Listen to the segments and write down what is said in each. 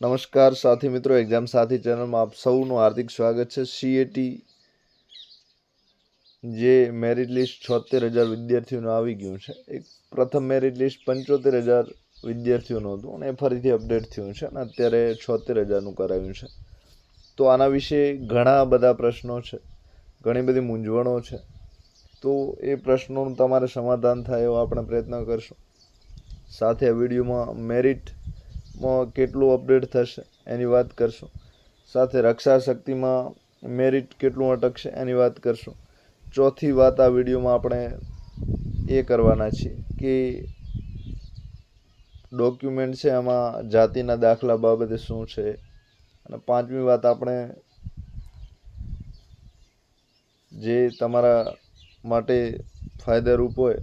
નમસ્કાર સાથી મિત્રો એક્ઝામ સાથી ચેનલમાં આપ સૌનું હાર્દિક સ્વાગત છે. સીએટી જે મેરિટ લિસ્ટ છોતેર હજાર વિદ્યાર્થીઓનું આવી ગયું છે. એક પ્રથમ મેરિટ લિસ્ટ પંચોતેર હજાર વિદ્યાર્થીઓનું હતું અને એ ફરીથી અપડેટ થયું છે અને અત્યારે છોતેર હજારનું કરાવ્યું છે. તો આના વિશે ઘણા બધા પ્રશ્નો છે, ઘણી બધી મૂંઝવણો છે. તો એ પ્રશ્નોનું તમારે સમાધાન થાય એવો આપણે પ્રયત્ન કરશું. સાથે આ વિડીયોમાં મેરિટમાં કેટલું અપડેટ થશે એની વાત કરશું. સાથે રક્ષા શક્તિમાં મેરિટ કેટલું અટકશે એની વાત કરશું. ચોથી વાત આ વિડીયોમાં આપણે એ કરવાના છીએ કે ડોક્યુમેન્ટ છે એમાં જાતિના દાખલા બાબતે શું છે? અને પાંચમી વાત આપણે જે તમારા માટે ફાયદારૂપ હોય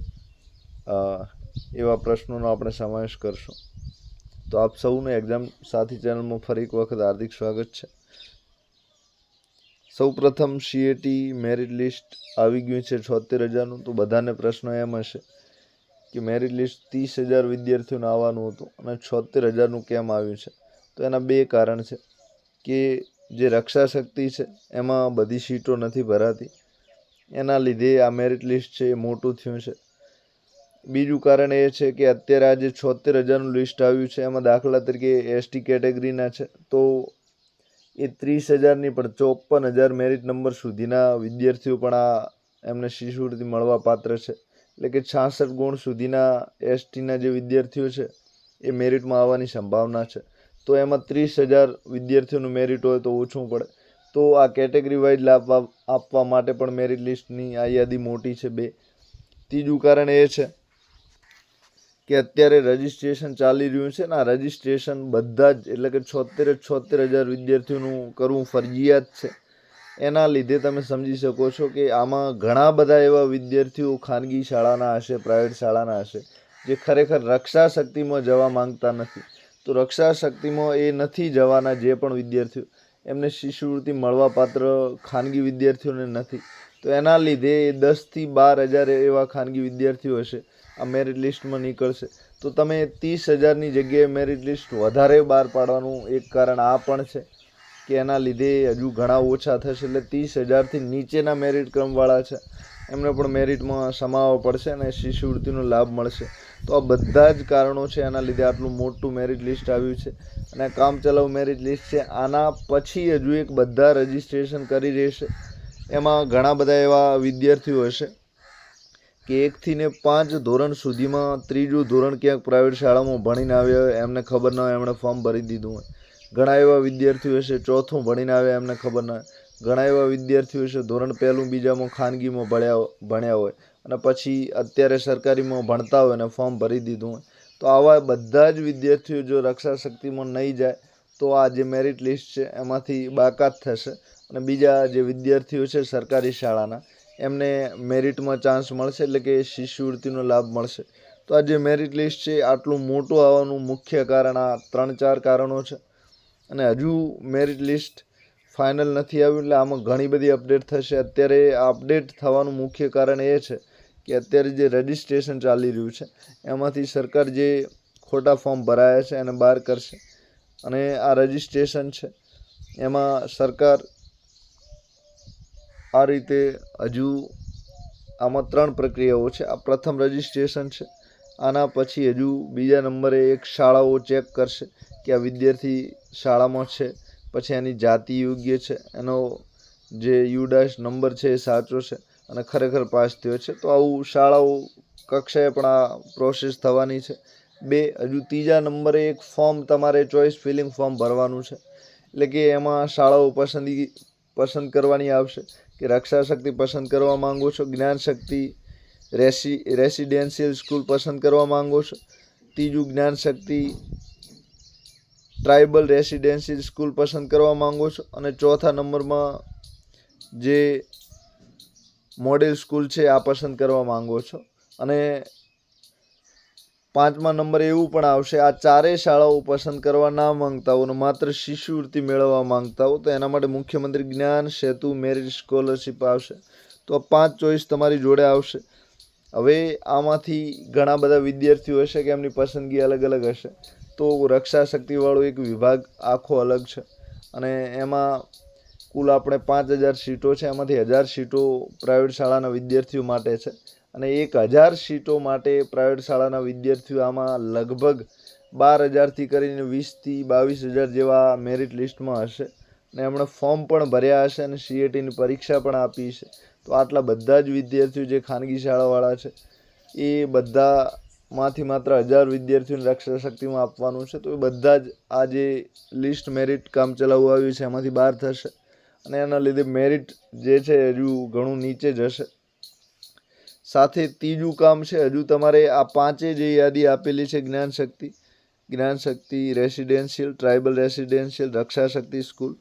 એવા પ્રશ્નોનો આપણે સમાવેશ કરશું. તો આપ સૌને એક્ઝામ સાથી ચેનલમાં ફરી એક વખત હાર્દિક સ્વાગત છે. સૌ પ્રથમ સીએટી મેરિટ લિસ્ટ આવી ગયું છે છોતેર હજારનું. તો બધાને પ્રશ્ન એમ હશે કે મેરિટ લિસ્ટ ત્રીસ હજાર વિદ્યાર્થીઓને આવવાનું હતું અને છોતેર હજારનું કેમ આવ્યું છે? તો એના બે કારણ છે કે જે રક્ષા શક્તિ છે એમાં બધી સીટો નથી ભરાતી. એના લીધે આ મેરિટ લિસ્ટ છે એ મોટું થયું છે. બીજું કારણ એ છે કે અત્યારે આ જે છોતેર હજારનું લિસ્ટ આવ્યું છે. એમાં દાખલા તરીકે એસટી કેટેગરીના છે. તો એ ત્રીસ હજારની પણ ચોપન હજાર મેરિટ નંબર સુધીના વિદ્યાર્થીઓ પણ આ એમને શિષ્યવૃત્તિ મળવા પાત્ર છે. એટલે કે છાસઠ ગુણ સુધીના એસટીના જે વિદ્યાર્થીઓ છે, એ મેરિટમાં આવવાની સંભાવના છે. તો એમાં ત્રીસ હજાર વિદ્યાર્થીઓનું મેરિટ હોય તો ઓછું પડે. તો આ કેટેગરી વાઇઝ લાભ આપવા માટે પણ મેરિટ લિસ્ટની આ યાદી મોટી છે બે. ત્રીજું કારણ એ છે કે અત્યારે રજિસ્ટ્રેશન ચાલી રહ્યું છે ને આ રજિસ્ટ્રેશન બધા જ એટલે કે છોતેર છોતેર હજાર વિદ્યાર્થીઓનું કરવું ફરજિયાત છે. એના લીધે તમે સમજી શકો છો કે આમાં ઘણા બધા એવા વિદ્યાર્થીઓ ખાનગી શાળાના હશે પ્રાઇવેટ શાળાના હશે, જે ખરેખર રક્ષા શક્તિમાં જવા માંગતા નથી. તો રક્ષા શક્તિમાં એ નથી જવાના જે પણ વિદ્યાર્થીઓ. એમને શિષ્યવૃત્તિ મળવાપાત્ર ખાનગી વિદ્યાર્થીઓને નથી. તો એના લીધે એ દસથી બાર હજાર એવા ખાનગી વિદ્યાર્થીઓ હશે આ મેરિટ લિસ્ટમાં નીકળશે. તો તમે ત્રીસ હજારની જગ્યાએ મેરિટ લિસ્ટ વધારે બહાર પાડવાનું એક કારણ આ પણ છે કે એના લીધે હજુ ઘણા ઓછા થશે એટલે ત્રીસ હજારથી નીચેના મેરિટ ક્રમવાળા છે. એમને પણ મેરિટમાં સમાવવા પડશે અને શિષ્યવૃત્તિનો લાભ મળશે. તો આ બધા જ કારણો છે એના લીધે આટલું મોટું મેરિટ લિસ્ટ આવ્યું છે. અને કામચલાઉ મેરિટ લિસ્ટ છે, આના પછી હજુ એક બધા રજિસ્ટ્રેશન કરી રહેશે. એમાં ઘણા બધા એવા વિદ્યાર્થીઓ હશે કે એકથી ને પાંચ ધોરણ સુધીમાં ત્રીજું ધોરણ ક્યાંક પ્રાઇવેટ શાળામાં ભણીને આવ્યા હોય, એમને ખબર ન હોય, એમણે ફોર્મ ભરી દીધું હોય. ઘણા એવા વિદ્યાર્થીઓ હશે, ચોથું ભણીને આવ્યા, એમને ખબર ન હોય. ઘણા એવા વિદ્યાર્થીઓ હશે, ધોરણ પહેલું બીજામાં ખાનગીમાં ભણ્યા ભણ્યા હોય અને પછી અત્યારે સરકારીમાં ભણતા હોય અને ફોર્મ ભરી દીધું હોય. તો આવા બધા જ વિદ્યાર્થીઓ જો રક્ષા શક્તિમાં નહીં જાય, તો આ જે મેરિટ લિસ્ટ છે, એમાંથી બાકાત થશે અને બીજા જે વિદ્યાર્થીઓ છે સરકારી શાળાના એમને મેરિટમાં ચાન્સ મળશે એટલે કે શિષ્યવૃત્તિનો લાભ મળશે. તો આ જે મેરિટ લિસ્ટ છે આટલું મોટું આવવાનું મુખ્ય કારણ આ ત્રણ ચાર કારણો છે. અને હજુ મેરિટ લિસ્ટ ફાઇનલ નથી આવ્યું એટલે આમાં ઘણી બધી અપડેટ થશે. અત્યારે અપડેટ થવાનું મુખ્ય કારણ એ છે કે અત્યારે જે રજિસ્ટ્રેશન ચાલી રહ્યું છે, એમાંથી સરકાર જે ખોટા ફોર્મ ભરાયા છે એને બહાર કરશે. અને આ રજિસ્ટ્રેશન છે, એમાં સરકાર આ રીતે હજુ આમાં ત્રણ પ્રક્રિયાઓ છે. આ પ્રથમ રજિસ્ટ્રેશન છે. આના પછી હજુ બીજા નંબરે એક શાળાઓ ચેક કરશે કે આ વિદ્યાર્થી શાળામાં છે. પછી એની જાતિ યોગ્ય છે. એનો જે યુડાશ નંબર છે એ સાચો છે અને ખરેખર પાસ થયો છે. તો આવું શાળાઓ કક્ષાએ પણ આ પ્રોસેસ થવાની છે. બે, હજુ ત્રીજા નંબરે એક ફોર્મ તમારે ચોઈસ ફિલિંગ ફોર્મ ભરવાનું છે. એટલે કે એમાં શાળાઓ પસંદગી પસંદ કરવાની આવશે? કે રક્ષા શક્તિ પસંદ કરવા માંગો છો? જ્ઞાન શક્તિ રેસી, રેસિડેન્શિયલ સ્કૂલ પસંદ કરવા માંગો છો? ત્રીજું જ્ઞાન શક્તિ ટ્રાઇબલ રેસિડેન્શિયલ સ્કૂલ પસંદ કરવા માંગો છો? અને ચોથા નંબરમાં જે મોડેલ સ્કૂલ છે, આ પસંદ કરવા માંગો છો? અને પાંચમા નંબરે એવું પણ આવશે, આ ચારેય શાળાઓ પસંદ કરવા ના માંગતા હો માત્ર શિષ્યવૃત્તિ મેળવવા માંગતા હો તો એના માટે મુખ્યમંત્રી જ્ઞાન, સેતુ, મેરિટ સ્કોલરશિપ આવશે. તો આ પાંચ ચોઈસ તમારી જોડે આવશે. હવે આમાંથી ઘણા બધા વિદ્યાર્થીઓ હશે કે એમની પસંદગી અલગ અલગ હશે. તો રક્ષા શક્તિવાળો એક વિભાગ આખો અલગ છે. અને એમાં કુલ આપણે પાંચ હજાર સીટો છે, એમાંથી હજાર સીટો પ્રાઇવેટ શાળાના વિદ્યાર્થીઓ માટે છે. અને એક હજાર સીટો માટે પ્રાઇવેટ શાળાના વિદ્યાર્થીઓ આમાં લગભગ બાર હજારથી કરીને વીસથી બાવીસ હજાર જેવા મેરિટ લિસ્ટમાં હશે. ને એમણે ફોર્મ પણ ભર્યા હશે અને સીએટીની પરીક્ષા પણ આપી છે. તો આટલા બધા જ વિદ્યાર્થીઓ જે ખાનગી શાળાવાળા છે, એ બધામાંથી માત્ર હજાર વિદ્યાર્થીઓને રક્ષા શક્તિમાં આપવાનું છે. તો એ બધા જ આ જે લિસ્ટ મેરિટ કામ ચલાવવું આવ્યું છે, એમાંથી બહાર થશે. અને એના લીધે મેરિટ જે છે, હજુ ઘણું નીચે જશે સાથે ત્રીજું કામ છે, હજુ તમારે આ પાંચે જે યાદી આપેલી છે, Gyan Shakti Gyan Shakti residential, tribal residential, Raksha Shakti school,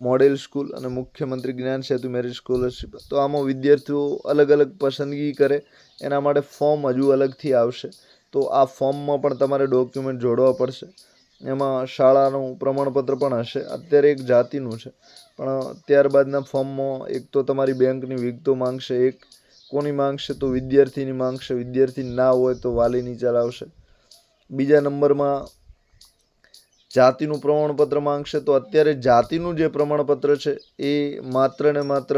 model school અને મુખ્યમંત્રી જ્ઞાન સેતુ મેરિટ સ્કોલરશીપ. તો આમાં વિદ્યાર્થીઓ અલગ અલગ પસંદગી કરે, એના માટે ફોર્મ હજુ અલગથી આવશે. તો આ ફોર્મમાં પણ તમારે ડોક્યુમેન્ટ જોડવા પડશે. એમાં શાળાનું પ્રમાણપત્ર પણ હશે. અત્યારે એક જાતિનું છે. પણ ત્યારબાદના ફોર્મમાં એક તો તમારી બેંકની વિગતો માંગશે, એક કોની માંગશે તો વિદ્યાર્થીની માંગશે વિદ્યાર્થી ના હોય તો વાલીની ચલાવશે. બીજા નંબરમાં જાતિનું પ્રમાણપત્ર માંગશે તો અત્યારે જાતિનું જે પ્રમાણપત્ર છે એ માત્ર ને માત્ર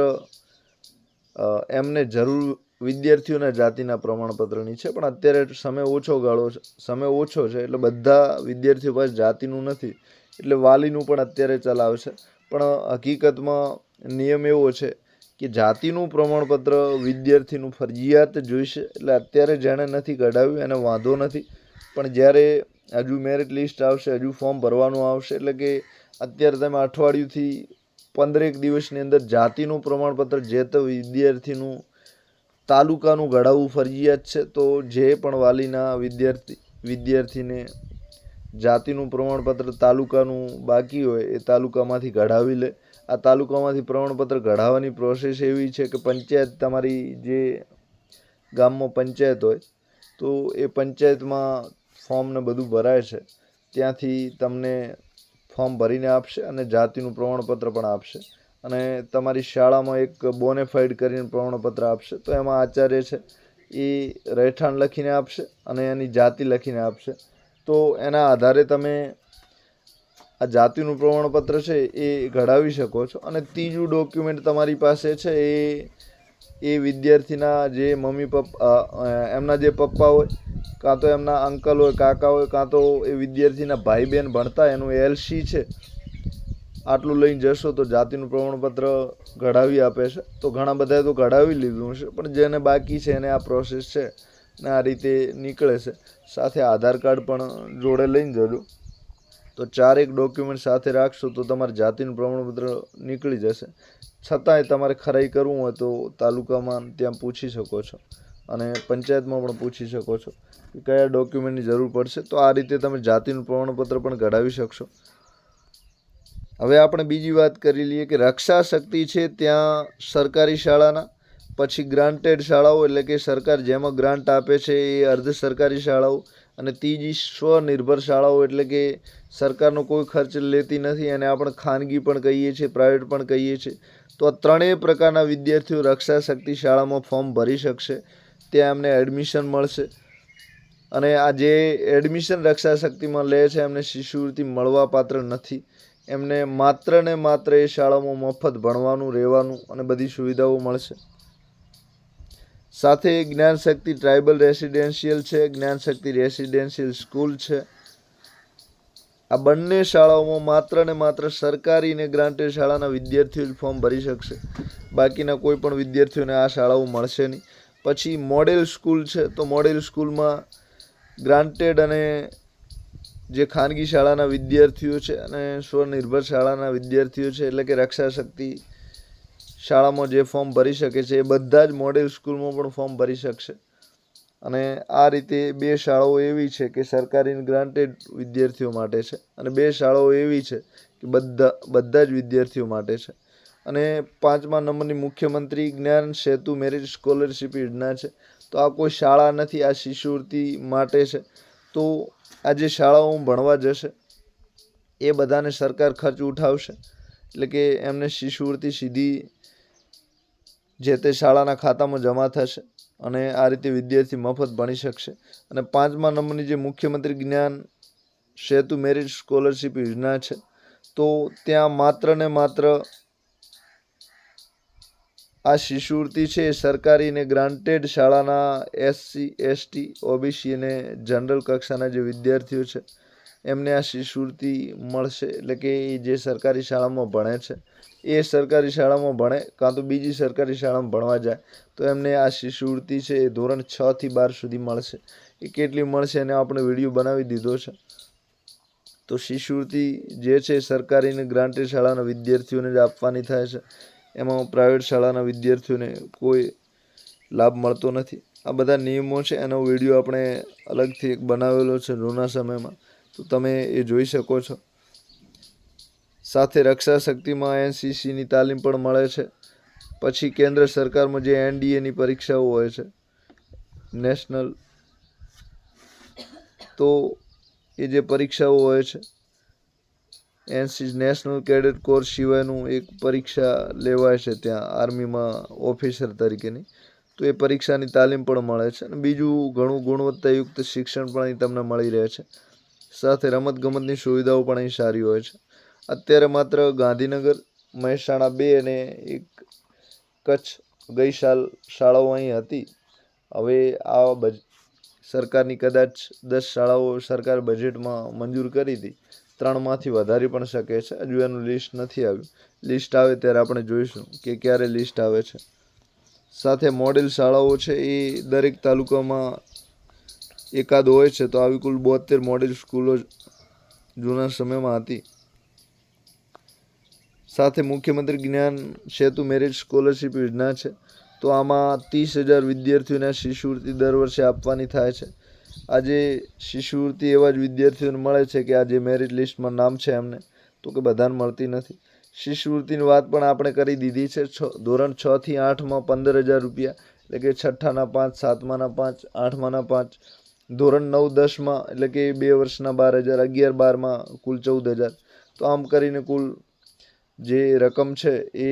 એમને જરૂર વિદ્યાર્થીઓના જાતિના પ્રમાણપત્રની છે. પણ અત્યારે સમય ઓછો ગાળો છે. સમય ઓછો છે એટલે બધા વિદ્યાર્થીઓ પાસે જાતિનું નથી. એટલે વાલીનું પણ અત્યારે ચલાવશે પણ હકીકતમાં નિયમ એવો છે કે જાતિનું પ્રમાણપત્ર વિદ્યાર્થીનું ફરજિયાત જોઈશે, એટલે અત્યારે જેણે નથી કઢાવ્યું, એને વાંધો નથી. પણ જ્યારે હજુ મેરિટ લિસ્ટ આવશે, હજુ ફોર્મ ભરવાનું આવશે, એટલે કે અત્યારે તમે અઠવાડિયુંથી પંદરેક દિવસની અંદર જાતિનું પ્રમાણપત્ર, જે તે વિદ્યાર્થીનું તાલુકાનું ઘડાવવું ફરજિયાત છે, તો જે પણ વાલીના વિદ્યાર્થી, વિદ્યાર્થીને જાતિનું પ્રમાણપત્ર તાલુકાનું બાકી હોય, એ તાલુકામાંથી ઘડાવી લે. આ તાલુકામાંથી પ્રમાણપત્ર કઢાવવાની પ્રોસેસ એવી છે કે પંચાયત તમારી જે ગામમાં પંચાયત હોય, તો એ પંચાયતમાં ફોર્મને બધું ભરાય છે. ત્યાંથી તમને ફોર્મ ભરીને આપશે અને જાતિનું પ્રમાણપત્ર પણ આપશે. અને તમારી શાળામાં એક બોનેફાઈડ કરીને પ્રમાણપત્ર આપશે. તો એમાં આચાર્ય છે, એ રહેઠાણ લખીને આપશે અને એની જાતિ લખીને આપશે. તો એના આધારે તમે આ જાતિનું પ્રમાણપત્ર છે એ ઘડાવી શકો છો. અને ત્રીજું ડોક્યુમેન્ટ તમારી પાસે છે એ એ વિદ્યાર્થીના જે મમ્મી પપ્પા એમના જે પપ્પા હોય, કાં તો એમના અંકલ હોય, કાકા હોય, કાં તો એ વિદ્યાર્થીના ભાઈ બહેન ભણતા, એનું એલસી છે, આટલું લઈને જશો તો જાતિનું પ્રમાણપત્ર ઘડાવી આપે છે. તો ઘણા બધાએ તો ઘડાવી લીધું છે પણ જેને બાકી છે એને આ પ્રોસેસ છે ને આ રીતે નીકળે છે. સાથે આધાર કાર્ડ પણ જોડે લઈને જજો. તો ચારેક ડોક્યુમેન્ટ સાથે રાખશો તો તમારે જાતિનું પ્રમાણપત્ર નીકળી જશે. છતાંય તમારે ખરાઈ કરવું હોય તો તાલુકામાં ત્યાં પૂછી શકો છો અને પંચાયતમાં પણ પૂછી શકો છો કે કયા ડોક્યુમેન્ટની જરૂર પડશે. તો આ રીતે તમે જાતિનું પ્રમાણપત્ર પણ કઢાવી શકશો. હવે આપણે બીજી વાત કરી લઈએ કે રક્ષા શક્તિ છે ત્યાં સરકારી શાળાના, પછી ગ્રાન્ટેડ શાળાઓ એટલે કે સરકાર જેમાં ગ્રાન્ટ આપે છે એ અર્ધ સરકારી શાળાઓ અને ત્રીજી સ્વનિર્ભર શાળાઓ એટલે કે સરકારનો કોઈ ખર્ચ લેતી નથી અને આપણે ખાનગી પણ કહીએ છીએ, પ્રાઇવેટ પણ કહીએ છીએ, તો આ ત્રણેય પ્રકારના વિદ્યાર્થીઓ રક્ષા શક્તિ શાળામાં ફોર્મ ભરી શકશે, ત્યાં એમને એડમિશન મળશે. અને આ જે એડમિશન રક્ષા શક્તિમાં લે છે, એમને શિષ્યવૃત્તિ મળવા પાત્ર નથી. એમને માત્ર ને માત્ર એ શાળામાં મફત ભણવાનું, રહેવાનું અને બધી સુવિધાઓ મળશે. સાથે જ્ઞાન શક્તિ ટ્રાઇબલ રેસિડેન્શિયલ છે, જ્ઞાન શક્તિ રેસિડેન્શિયલ સ્કૂલ છે. આ બંને શાળાઓમાં માત્ર ને માત્ર સરકારી ને ગ્રાન્ટેડ શાળાના વિદ્યાર્થીઓ જ ફોર્મ ભરી શકશે. બાકીના કોઈ પણ વિદ્યાર્થીઓને આ શાળાઓ મળશે નહીં. પછી મોડેલ સ્કૂલ છે, તો મોડેલ સ્કૂલમાં ગ્રાન્ટેડ અને જે ખાનગી શાળાના વિદ્યાર્થીઓ છે અને સ્વનિર્ભર શાળાના વિદ્યાર્થીઓ છે, એટલે કે રક્ષા શક્તિ શાળામાં જે ફોર્મ ભરી શકે છે, એ બધા જ મોડેલ સ્કૂલમાં પણ ફોર્મ ભરી શકશે. અને આ રીતે બે શાળાઓ એવી છે કે સરકારી ગ્રાન્ટેડ વિદ્યાર્થીઓ માટે છે અને બે શાળાઓ એવી છે કે બધા બધા જ વિદ્યાર્થીઓ માટે છે. અને પાંચમા નંબરની મુખ્યમંત્રી જ્ઞાન સેતુ મેરિટ સ્કોલરશીપ યોજના છે. તો આ કોઈ શાળા નથી, આ શિષ્યવૃત્તિ માટે છે. તો આ જે શાળાઓ ભણવા જશે, એ બધાને સરકાર ખર્ચ ઉઠાવશે. એટલે કે એમને શિષ્યવૃત્તિ સીધી જે તે શાળાના ખાતામાં જમા થશે અને આ રીતે વિદ્યાર્થી મફત ભણી શકશે. અને પાંચમા નંબરની જે મુખ્યમંત્રી જ્ઞાન સેતુ મેરિટ સ્કોલરશિપ યોજના છે, તો ત્યાં માત્ર ને માત્ર આ શિષ્યવૃત્તિ છે એ સરકારી અને ગ્રાન્ટેડ શાળાના એસસી, એસટી, ઓબીસી અને જનરલ કક્ષાના જે વિદ્યાર્થીઓ છે એમને આ શિષ્યવૃત્તિ મળશે. એટલે કે એ જે સરકારી શાળામાં ભણે છે, એ સરકારી શાળામાં ભણે કાં તો બીજી સરકારી શાળામાં ભણવા જાય, તો એમને આ શિષ્યવૃત્તિ છે એ ધોરણ છ થી બાર સુધી મળશે. એ કેટલી મળશે એને આપણે વીડિયો બનાવી દીધો છે. તો શિષ્યવૃત્તિ જે છે એ સરકારી અને ગ્રાન્ટેડ શાળાના વિદ્યાર્થીઓને જ આપવાની થાય છે. એમાં પ્રાઇવેટ શાળાના વિદ્યાર્થીઓને કોઈ લાભ મળતો નથી. આ બધા નિયમો છે, એનો વીડિયો આપણે અલગથી એક બનાવેલો છે જૂના સમયમાં. તો તમે એ જોઈ શકો છો. સાથે રક્ષા શક્તિમાં એનસીસીની તાલીમ પણ મળે છે. પછી કેન્દ્ર સરકારમાં જે એનડીએની પરીક્ષાઓ હોય છે, નેશનલ. તો એ જે પરીક્ષાઓ હોય છે, એનસી નેશનલ કેડેટ કોર્સ સિવાયનું એક પરીક્ષા લેવાય છે ત્યાં આર્મીમાં ઓફિસર તરીકેની. તો એ પરીક્ષાની તાલીમ પણ મળે છે અને બીજું ઘણું ગુણવત્તાયુક્ત શિક્ષણ પણ અહીં તમને મળી રહે છે. સાથે રમતગમતની સુવિધાઓ પણ અહીં સારી હોય છે. અત્યારે માત્ર ગાંધીનગર, મહેસાણા બે અને એક કચ્છ ગઈ સાલ શાળાઓ અહીં હતી. હવે આ બજ, સરકારની કદાચ દસ શાળાઓ સરકાર બજેટમાં મંજૂર કરી હતી. ત્રણમાંથી વધારી પણ શકે છે. હજુ એનું લિસ્ટ નથી આવ્યું. લિસ્ટ આવે ત્યારે આપણે જોઈશું કે ક્યારે લિસ્ટ આવે છે. સાથે મોડેલ શાળાઓ છે એ દરેક તાલુકામાં એકાદ હોય છે, તો આવી કુલ બોતેર મોડેલ સ્કૂલો જૂના સમયમાં હતી. સાથે મુખ્યમંત્રી જ્ઞાન સેતુ મેરિટ સ્કોલરશિપ યોજના છે, તો આમાં ત્રીસ હજાર વિદ્યાર્થીઓને શિષ્યવૃત્તિ દર વર્ષે આપવાની થાય છે. આજે શિષ્યવૃત્તિ એવા જ વિદ્યાર્થીઓને મળે છે કે આ જે મેરિટ લિસ્ટમાં નામ છે એમને, તો કે બધાને મળતી નથી. શિષ્યવૃત્તિની વાત પણ આપણે કરી દીધી છે, છ, ધોરણ છથી આઠમાં પંદર હજાર રૂપિયા, એટલે કે છઠ્ઠાના પાંચ, સાતમાના પાંચ, આઠમાના પાંચ ધોરણ નવ દસમાં, એટલે કે બે વર્ષના બાર હજાર, અગિયાર બારમાં કુલ ચૌદ હજાર. તો આમ કરીને કુલ જે રકમ છે એ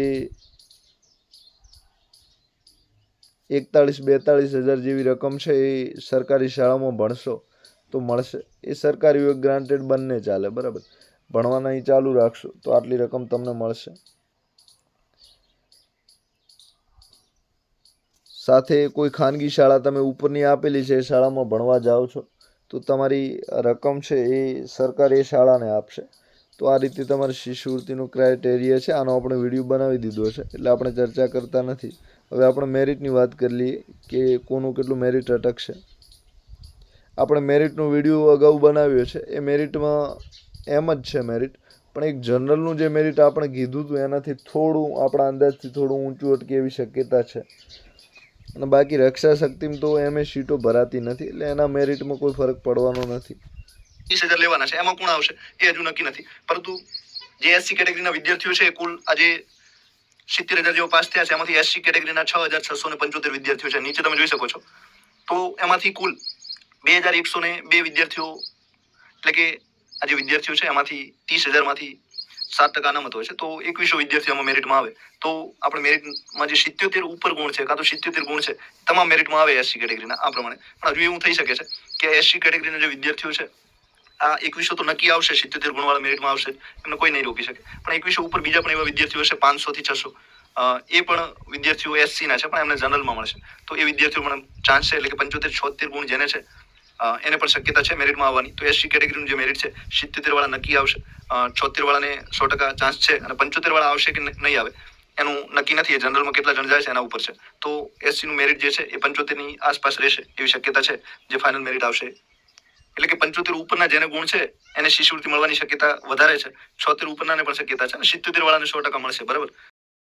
એકતાળીસ બેતાળીસ હજાર જેવી રકમ છે એ સરકારી શાળામાં ભણશો તો મળશે. એ સરકારી ગ્રાન્ટેડ બંને ચાલે, બરાબર? ભણવાના અહીં ચાલુ રાખશો તો આટલી રકમ તમને મળશે. સાથે કોઈ ખાનગી શાળા તમે ઉપરની આપેલી છે એ શાળામાં ભણવા જાઓ છો, તો તમારી રકમ છે એ સરકાર એ શાળાને આપશે. તો આ રીતે તમારે શિષ્યવૃત્તિનું ક્રાઇટેરિયા છે, આનો આપણે વીડિયો બનાવી દીધો છે, એટલે આપણે ચર્ચા કરતા નથી. હવે આપણે મેરિટની વાત કરી લઈએ કે કોનું કેટલું મેરિટ અટકશે. આપણે મેરિટનો વીડિયો અગાઉ બનાવ્યો છે, એ મેરિટમાં એમ જ છે મેરિટ પણ એક જનરલનું જે મેરિટ આપણે કીધું હતું, એનાથી થોડું આપણા અંદાજથી થોડું ઊંચું અટકે એવી શક્યતા છે. અને બાકી રક્ષા શક્તિમાં તો એમ સીટો ભરાતી નથી, એટલે એના મેરિટમાં કોઈ ફરક પડવાનો નથી. ત્રીસ હજાર લેવાના છે, એમાં કોણ આવશે? એ હજુ નક્કી નથી. પરંતુ જે એસસી કેટેગરીના વિદ્યાર્થીઓ છે, કુલ આજે સિત્તેર હજાર જેવો પાસ થયા છે, એમાંથી એસસી કેટેગરીના છ હજાર છસો ને પંચોતેર વિદ્યાર્થીઓ છે. નીચે તમે જોઈ શકો છો. તો એમાંથી કુલ બે હજાર એકસો ને બે વિદ્યાર્થીઓ, એટલે કે આજે વિદ્યાર્થીઓ છે, એમાંથી ત્રીસ હજારમાંથી સાત ટકા અનામત હોય છે, તો એકવીસો વિદ્યાર્થીઓ આમાં મેરિટમાં આવે. તો આપણે મેરિટમાં જે સિત્યોતેર ઉપર ગુણ છે, કાં તો સિત્યોતેર ગુણ છે, તમામ મેરિટમાં આવે એસસી કેટેગરીના આ પ્રમાણે. પણ હજુ એવું થઈ શકે છે કે એસસી કેટેગરીના જે વિદ્યાર્થીઓ છે, આ એકવીસો તો નક્કી આવશે, સિત્યોતેર ગુણવાળા મેરિટમાં આવશે, એમને કોઈ નહીં રોકી શકે. પણ એકવીસો ઉપર બીજા પણ એવા વિદ્યાર્થીઓ છે પાંચસો થી છસો. એ પણ વિદ્યાર્થીઓ એસસીના છે, પણ એમને જનરલમાં મળશે. તો એ વિદ્યાર્થીઓ પણ ચાન્સ છે, એટલે કે પંચોતેર છોતેર ગુણ જેને છે એને પણ શક્યતા છે મેરિટમાં આવવાની. તો એસસી કેટેગરીનું જે મેરિટ છે સિત્તેર વાળા નક્કી આવશે. છોતેર વાળાને સો ટકા ચાન્સ છે અને પંચોતેર વાળા આવશે કે નહીં આવે, એનું નક્કી નથી. જનરલમાં કેટલા જણ જાય છે એના ઉપર છે. તો એસસીનું મેરિટ જે છે, એ પંચોતેરની આસપાસ રહેશે એવી શક્યતા છે જે ફાઇનલ મેરિટ આવશે. એટલે કે પંચોતેર ઉપરના જેને ગુણ છે, એને શિષ્યવૃત્તિ મળવાની શક્યતા વધારે છે. છોતેર ઉપરનાને પણ શક્યતા છે અને સિત્તોતેર વાળાને સો ટકા મળશે. બરાબર?